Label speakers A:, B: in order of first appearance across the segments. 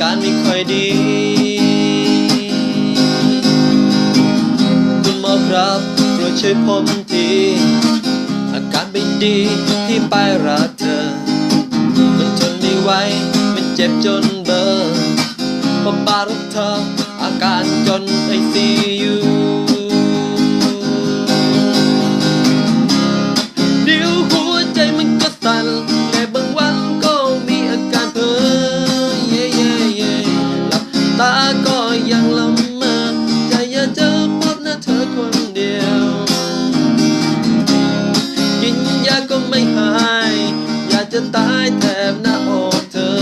A: การไม่ค่อยดี คุณหมอครับโปรดช่วยผมที อาการไม่ดีที่ปลายรักเธอ มันทนไม่ไหวมันเจ็บจนเบอร์ผมบารักเธออาการจนไอซียู จะตายแทบหน้าอกเธอ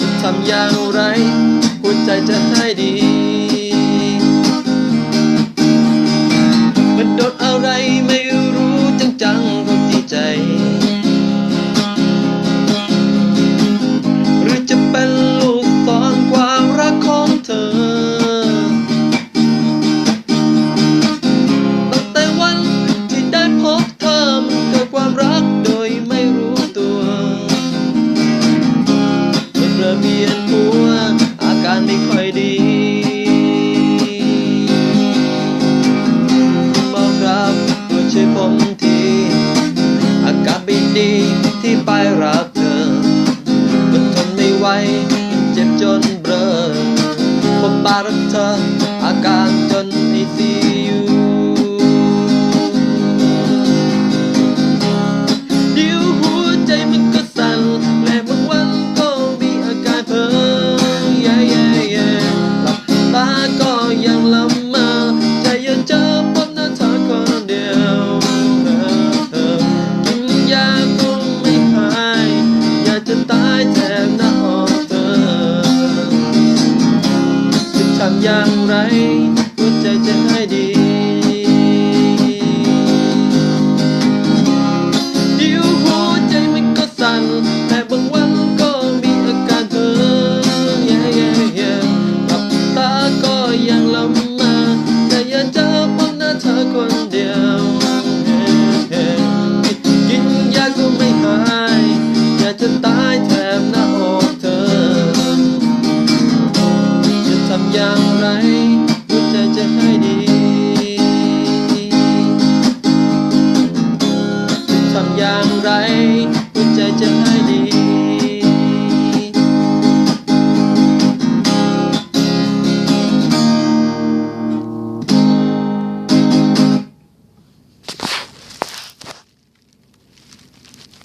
A: จะทำอย่างไรหัวใจจะให้ดี เริ่มเวียนหัว อาการไม่ค่อยดีคุณหมอครับโปรดช่วยผมที อาการไม่ดีที่ไปรักเธอมันทนไม่ไหวเจ็บจนเบลอผมบารักเธออาการ ยังลำมาใจยังเจอพบหน้าเธอคนเดียวเออเออกินยาก็ไม่หายอยากจะตายแทนหน้าอกเธอจะทำอย่างไรหัวใจจะให้ดี ไรหัวใจจะ